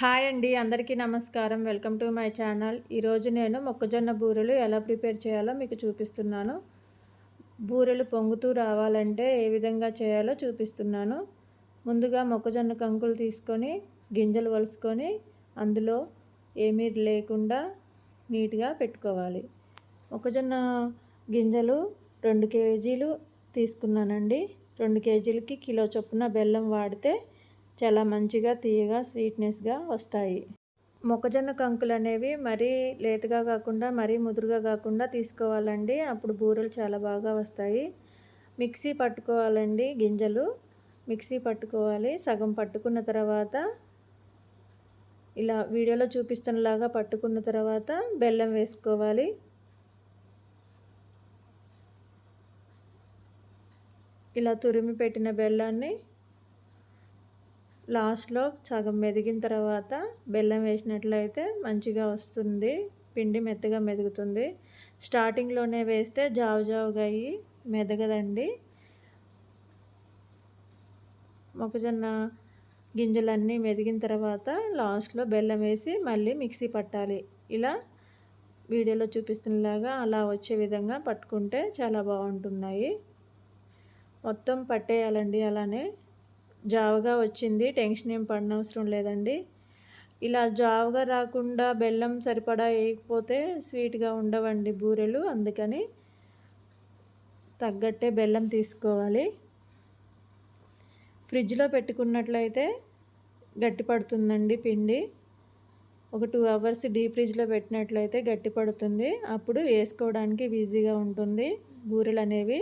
Hi అండి అందరికీ నమస్కారం. Welcome to my channel. ఈరోజు నేను మొక్కజొన్న బూరెలు ఎలా ప్రిపేర్ చేయాలో మీకు చూపిస్తున్నాను. బూరెలు పొంగుతూ రావాలంటే ఏ విధంగా చేయాలో చూపిస్తున్నాను. ముందుగా మొక్కజొన్న కంకులు తీసుకొని గింజలు వలుసుకొని అందులో ఏమీ లేకుండా నీట్గా పెట్టుకోవాలి. మొక్కజొన్న గింజలు రెండు కేజీలు తీసుకున్నానండి. రెండు కేజీలకి కిలో చొప్పున బెల్లం వాడితే చాలా మంచిగా తీయగా స్వీట్నెస్గా వస్తాయి. మొక్కజొన్న కంకులు అనేవి మరీ లేతగా కాకుండా మరీ ముదురుగా కాకుండా తీసుకోవాలండి. అప్పుడు బూరెలు చాలా బాగా వస్తాయి. మిక్సీ పట్టుకోవాలండి గింజలు. మిక్సీ పట్టుకోవాలి. సగం పట్టుకున్న తర్వాత ఇలా వీడియోలో చూపిస్తున్నలాగా పట్టుకున్న తర్వాత బెల్లం వేసుకోవాలి. ఇలా తురిమి పెట్టిన బెల్లాన్ని లాస్ట్లో సగం మెదిగిన తర్వాత బెల్లం వేసినట్లయితే మంచిగా వస్తుంది. పిండి మెత్తగా మెదుగుతుంది. స్టార్టింగ్లోనే వేస్తే జావు జావుగా అయ్యి మెదగదండి. మొక్కజొన్న గింజలన్నీ మెదిగిన తర్వాత లాస్ట్లో బెల్లం వేసి మళ్ళీ మిక్సీ పట్టాలి. ఇలా వీడియోలో చూపిస్తున్నలాగా అలా వచ్చే విధంగా పట్టుకుంటే చాలా బాగుంటున్నాయి. మొత్తం పట్టేయాలండి అలానే. జావగా వచ్చింది. టెన్షన్ ఏం పడనవసరం లేదండి. ఇలా జావగా రాకుండా బెల్లం సరిపడా వేయకపోతే స్వీట్గా ఉండవండి బూరెలు. అందుకని తగ్గట్టే బెల్లం తీసుకోవాలి. ఫ్రిడ్జ్లో పెట్టుకున్నట్లయితే గట్టి పడుతుందండి పిండి. ఒక టూ అవర్స్ డీప్ ఫ్రిడ్జ్లో పెట్టినట్లయితే గట్టి పడుతుంది. అప్పుడు వేసుకోవడానికి ఈజీగా ఉంటుంది బూరెలు అనేవి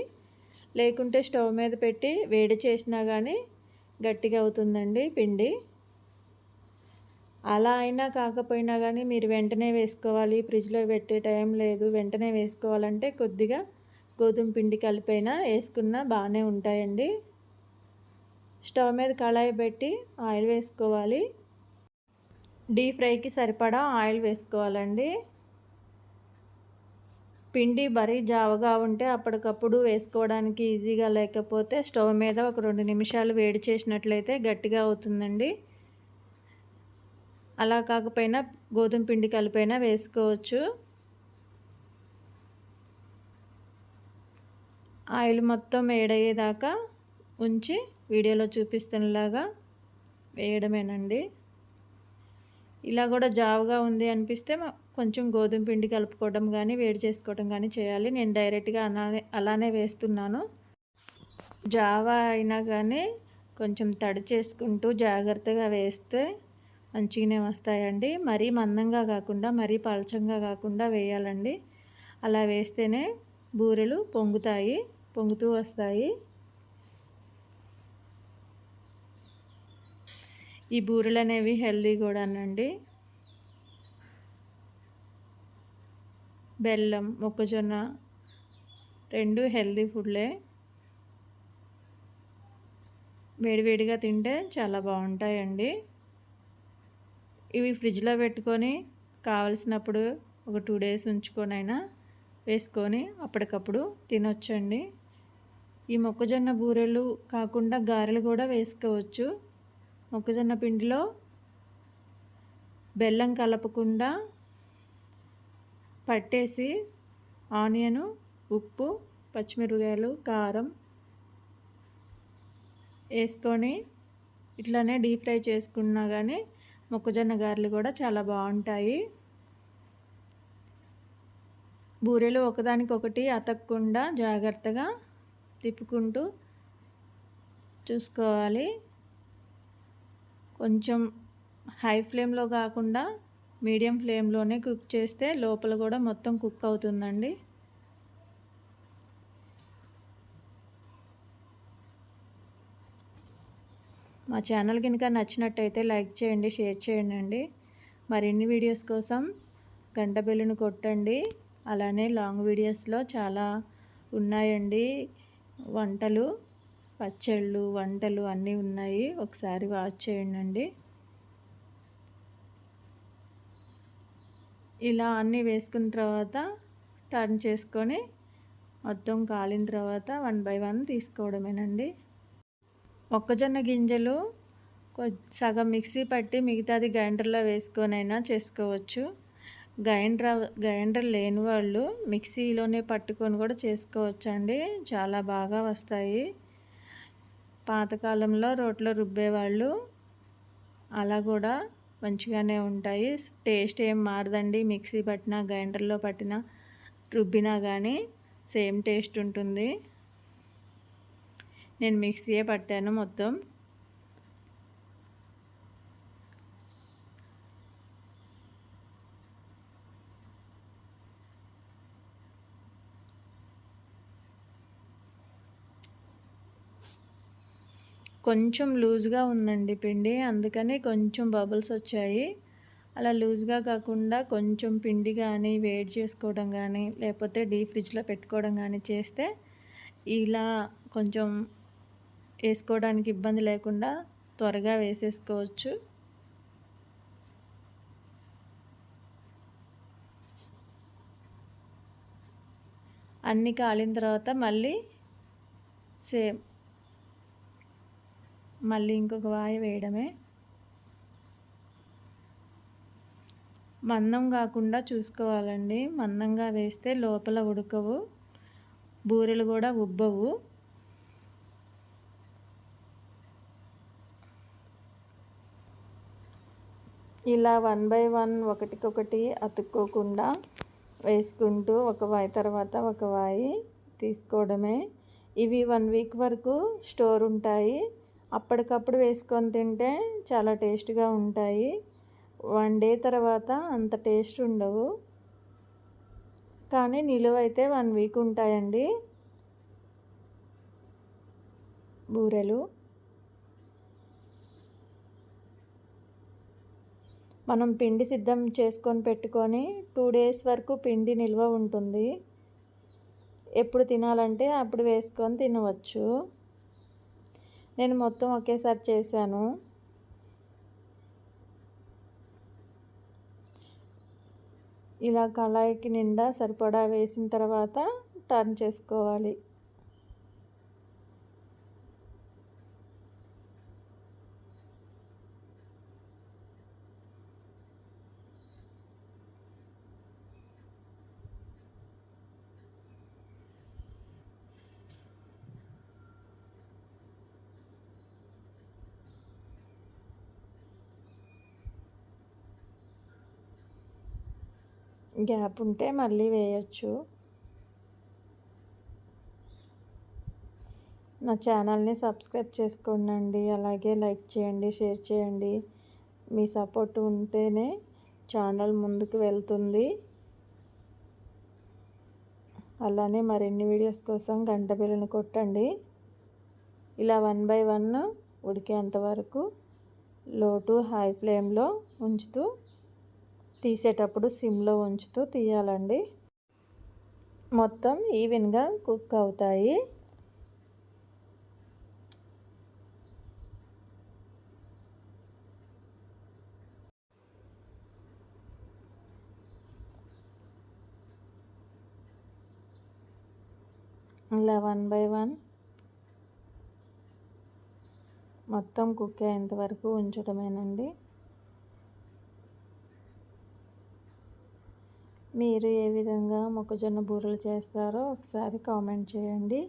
లేకుంటే స్టవ్ మీద పెట్టి వేడి చేసినా కానీ గట్టిగా అవుతుందండి పిండి. అలా అయినా కాకపోయినా కానీ మీరు వెంటనే వేసుకోవాలి. ఫ్రిడ్జ్లో పెట్టే టైం లేదు. వెంటనే వేసుకోవాలంటే కొద్దిగా గోధుమ పిండి కలిపైనా వేసుకున్నా బాగానే ఉంటాయండి. స్టవ్ మీద కళాయి పెట్టి ఆయిల్ వేసుకోవాలి. డీప్ ఫ్రైకి సరిపడా ఆయిల్ వేసుకోవాలండి. పిండి మరీ జావగా ఉంటే అప్పటికప్పుడు వేసుకోవడానికి ఈజీగా లేకపోతే స్టవ్ మీద ఒక రెండు నిమిషాలు వేడి చేసినట్లయితే గట్టిగా అవుతుందండి. అలా కాకపోయినా గోధుమ పిండి కలిపైనా వేసుకోవచ్చు. ఆయిల్ మొత్తం వేడయ్యేదాకా ఉంచి వీడియోలో చూపిస్తున్నలాగా వేయడమేనండి. ఇలా కూడా జావుగా ఉంది అనిపిస్తే కొంచెం గోధుమ పిండి కలుపుకోవడం కానీ వేడి చేసుకోవడం కానీ చేయాలి. నేను డైరెక్ట్గా అలానే అలానే వేస్తున్నాను. జావా అయినా కానీ కొంచెం తడి చేసుకుంటూ జాగ్రత్తగా వేస్తే మంచిగానే వస్తాయండి. మరీ మందంగా కాకుండా మరీ పలచంగా కాకుండా వేయాలండి. అలా వేస్తేనే బూరెలు పొంగుతాయి పొంగుతూ వస్తాయి. ఈ బూరెలు అనేవి హెల్దీ కూడానండి. బెల్లం మొక్కజొన్న రెండు హెల్దీ ఫుడ్లే. వేడివేడిగా తింటే చాలా బాగుంటాయండి. ఇవి ఫ్రిడ్జ్లో పెట్టుకొని కావలసినప్పుడు ఒక టూ డేస్ ఉంచుకొనైనా వేసుకొని అప్పటికప్పుడు తినొచ్చండి. ఈ మొక్కజొన్న బూరెలు కాకుండా గారెలు కూడా వేసుకోవచ్చు. మొక్కజొన్న పిండిలో బెల్లం కలపకుండా పట్టేసి ఆనియను ఉప్పు పచ్చిమిరపకాయలు కారం వేసుకొని ఇట్లానే డీప్ ఫ్రై చేసుకున్నా కానీ మొక్కజొన్న గారెలు కూడా చాలా బాగుంటాయి. బూరెలు ఒకదానికొకటి అతకకుండా జాగ్రత్తగా తిప్పుకుంటూ చూసుకోవాలి. కొంచెం హై ఫ్లేమ్లో కాకుండా మీడియం ఫ్లేమ్లోనే కుక్ చేస్తే లోపల కూడా మొత్తం కుక్ అవుతుందండి. మా ఛానల్ కనుక నచ్చినట్టయితే లైక్ చేయండి షేర్ చేయండి అండి. మరిన్ని వీడియోస్ కోసం గంట బెల్లును కొట్టండి. అలానే లాంగ్ వీడియోస్లో చాలా ఉన్నాయండి వంటలు. పచ్చళ్ళు వంటలు అన్నీ ఉన్నాయి. ఒకసారి వాచ్ చేయండి ఇలా అన్నీ వేసుకున్న తర్వాత టర్న్ చేసుకొని మొత్తం కాలిన తర్వాత వన్ బై వన్ తీసుకోవడమేనండి. మొక్కజొన్న గింజలు సగం మిక్సీ పట్టి మిగతాది గ్రైండర్లో వేసుకొనైనా చేసుకోవచ్చు. గ్రైండర్ గ్రైండర్ లేని వాళ్ళు మిక్సీలోనే పట్టుకొని కూడా చేసుకోవచ్చండి. చాలా బాగా వస్తాయి. పాతకాలంలో రోట్లో రుబ్బేవాళ్ళు. అలా కూడా మంచిగానే ఉంటాయి. టేస్ట్ ఏం మారదండి. మిక్సీ పట్టినా గ్రైండర్లో పట్టినా రుబ్బినా కానీ సేమ్ టేస్ట్ ఉంటుంది. నేను మిక్సీయే పట్టాను మొత్తం. కొంచెం లూజ్గా ఉందండి పిండి. అందుకని కొంచెం బబుల్స్ వచ్చాయి. అలా లూజ్గా కాకుండా కొంచెం పిండి కానీ వేడి చేసుకోవడం కానీ లేకపోతే డీప్ ఫ్రిడ్జ్లో పెట్టుకోవడం కానీ చేస్తే ఇలా కొంచెం వేసుకోవడానికి ఇబ్బంది లేకుండా త్వరగా వేసేసుకోవచ్చు. అన్నీ కాలిన తర్వాత మళ్ళీ సేమ్ మళ్ళీ ఇంకొక వాయి వేయడమే. మందం కాకుండా చూసుకోవాలండి. మందంగా వేస్తే లోపల ఉడకవు. బూరెలు కూడా ఉబ్బవు. ఇలా వన్ బై వన్ ఒకటికొకటి అతుక్కోకుండా వేసుకుంటూ ఒక వాయి తర్వాత ఒక వాయి తీసుకోవడమే. ఇవి వన్ వీక్ వరకు స్టోర్ ఉంటాయి. అప్పటికప్పుడు వేసుకొని తింటే చాలా టేస్ట్గా ఉంటాయి. వన్ డే తర్వాత అంత టేస్ట్ ఉండవు. కానీ నిలువ అయితే వన్ వీక్ ఉంటాయండి. బూరెలు. మనం పిండి సిద్ధం చేసుకొని పెట్టుకొని టూ డేస్ వరకు పిండి నిల్వ ఉంటుంది. ఎప్పుడు తినాలంటే అప్పుడు వేసుకొని తినవచ్చు. నేను మొత్తం ఒకేసారి చేశాను. ఇలా కళాయికి నిండా సరిపడా వేసిన తర్వాత టర్న్ చేసుకోవాలి. గ్యాప్ ఉంటే మళ్ళీ వేయచ్చు. నా ఛానల్ని సబ్స్క్రైబ్ చేసుకోండి అలాగే లైక్ చేయండి షేర్ చేయండి. మీ సపోర్ట్ ఉంటేనే ఛానల్ ముందుకు వెళ్తుంది. అలానే మరిన్ని వీడియోస్ కోసం గంట బిల్లును కొట్టండి. ఇలా వన్ బై వన్ ఉడికేంత వరకు లో టు హై ఫ్లేమ్లో ఉంచుతూ తీసేటప్పుడు సిమ్లో ఉంచుతూ తీయాలండి. మొత్తం ఈవెన్గా కుక్ అవుతాయి. ఇలా వన్ బై వన్ మొత్తం కుక్ అయ్యేంత వరకు ఉంచడమేనండి. మీరు ఏ విధంగా మొక్కజొన్న బూరెలు చేస్తారో ఒకసారి కామెంట్ చేయండి.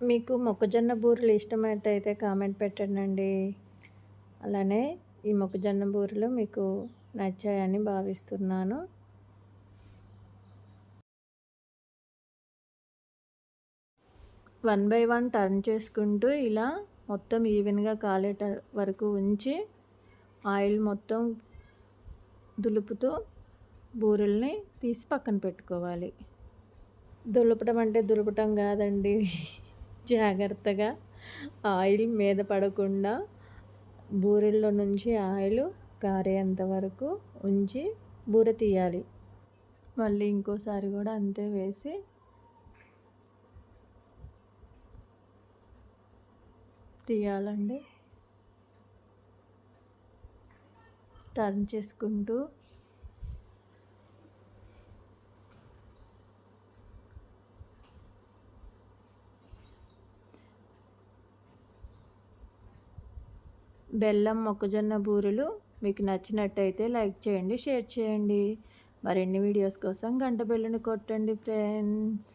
మీకు మొక్కజొన్న బూరెలు ఇష్టమైనట్టయితే కామెంట్ పెట్టండి. అలానే ఈ మొక్కజొన్న బూరెలు మీకు నచ్చాయని భావిస్తున్నాను. వన్ బై వన్ టర్న్ చేసుకుంటూ ఇలా మొత్తం ఈవెన్గా కాలేట వరకు ఉంచి ఆయిల్ మొత్తం దులుపుతో బూరెల్ని తీసి పక్కన పెట్టుకోవాలి. దులపటం అంటే దులపటం కాదండి. జాగ్రత్తగా ఆయిల్ మీద పడకుండా బూరెల్లో నుంచి ఆయిల్ కారేంత వరకు ఉంచి బూర తీయాలి. మళ్ళీ ఇంకోసారి కూడా అంతే వేసి తీయాలండి. టర్న్ చేసుకుంటూ బెల్లం మొక్కజొన్న బూరెలు మీకు నచ్చినట్టయితే లైక్ చేయండి షేర్ చేయండి. మరిన్ని వీడియోస్ కోసం గంట బెల్లని కొట్టండి friends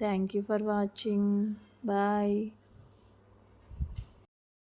thank you for watching bye